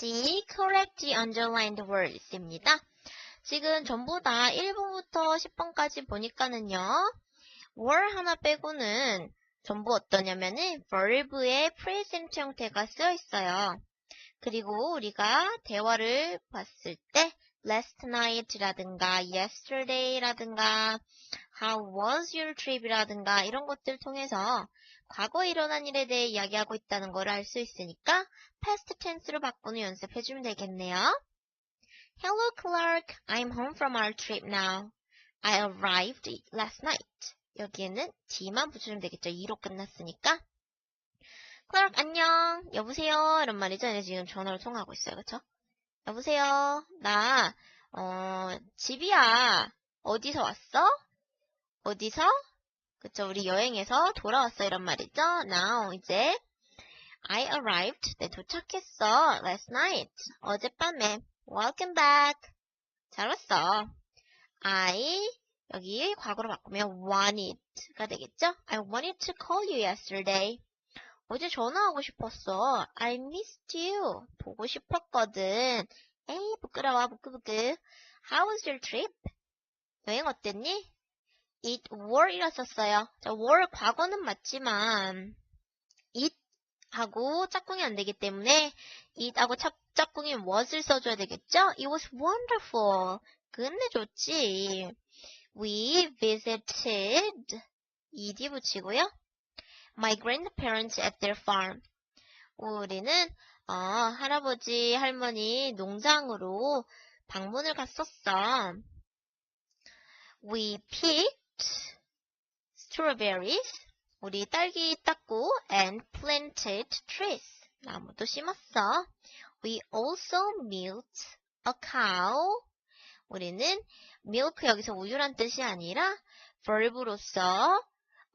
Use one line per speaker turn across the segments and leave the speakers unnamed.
the correct the underlined words입니다. 지금 전부 다 1번부터 10번까지 보니까는요. were 하나 빼고는 전부 어떠냐면은 verb의 present 형태가 쓰여 있어요. 그리고 우리가 대화를 봤을 때 last night라든가 yesterday라든가 how was your trip이라든가 이런 것들 통해서 과거에 일어난 일에 대해 이야기하고 있다는 걸 알 수 있으니까 past tense로 바꾸는 연습해 주면 되겠네요. Hello Clark, I'm home from our trip now. I arrived last night. 여기에는 D만 붙여주면 되겠죠. 2로 끝났으니까. Clark 안녕. 여보세요. 이런 말이죠. 얘네 지금 전화로 통화하고 있어요. 그쵸? 여보세요. 나 어, 집이야. 어디서 왔어? 어디서? 그쵸, 우리 여행에서 돌아왔어, 이런 말이죠. Now, 이제, I arrived. 네, 도착했어. Last night. 어젯밤에. Welcome back. 잘 왔어. I, 여기 과거로 바꾸면 wanted가 되겠죠? I wanted to call you yesterday. 어제 전화하고 싶었어. I missed you. 보고 싶었거든. 에이, 부끄러워, 부끄부끄. How was your trip? 여행 어땠니? It were이라 썼어요. 자, were 과거는 맞지만 it 하고 짝꿍이 안 되기 때문에 it하고 짝, 짝꿍이 was를 써줘야 되겠죠? It was wonderful. 끝내줬지. We visited ed 붙이고요. My grandparents at their farm. 우리는 어, 할아버지, 할머니 농장으로 방문을 갔었어. We picked strawberries. 우리 딸기 땄고 and planted trees. 나무도 심었어. We also milked a cow. 우리는 milk 여기서 우유란 뜻이 아니라 verb로서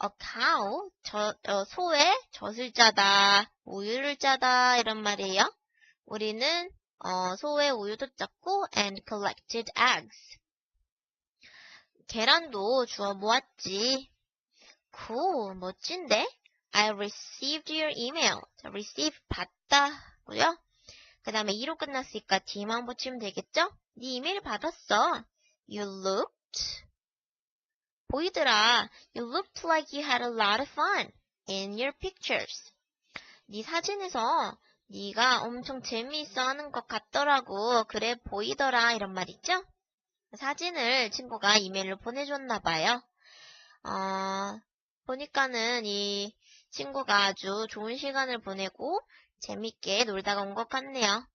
a cow 저, 어, 소에 젖을 짜다, 우유를 짜다 이런 말이에요. 우리는 어, 소의 우유도 짰고 and collected eggs. 계란도 주워 모았지. cool, 멋진데? I received your email. 자, receive 받다고요. 그 다음에 2로 끝났으니까 D만 붙이면 되겠죠? 네 이메일 받았어. You looked 보이더라. You looked like you had a lot of fun in your pictures. 네 사진에서 네가 엄청 재미있어 하는 것 같더라고. 그래 보이더라. 이런 말 있죠? 사진을 친구가 이메일로 보내줬나 봐요. 어, 보니까는 이 친구가 아주 좋은 시간을 보내고 재밌게 놀다가 온 것 같네요.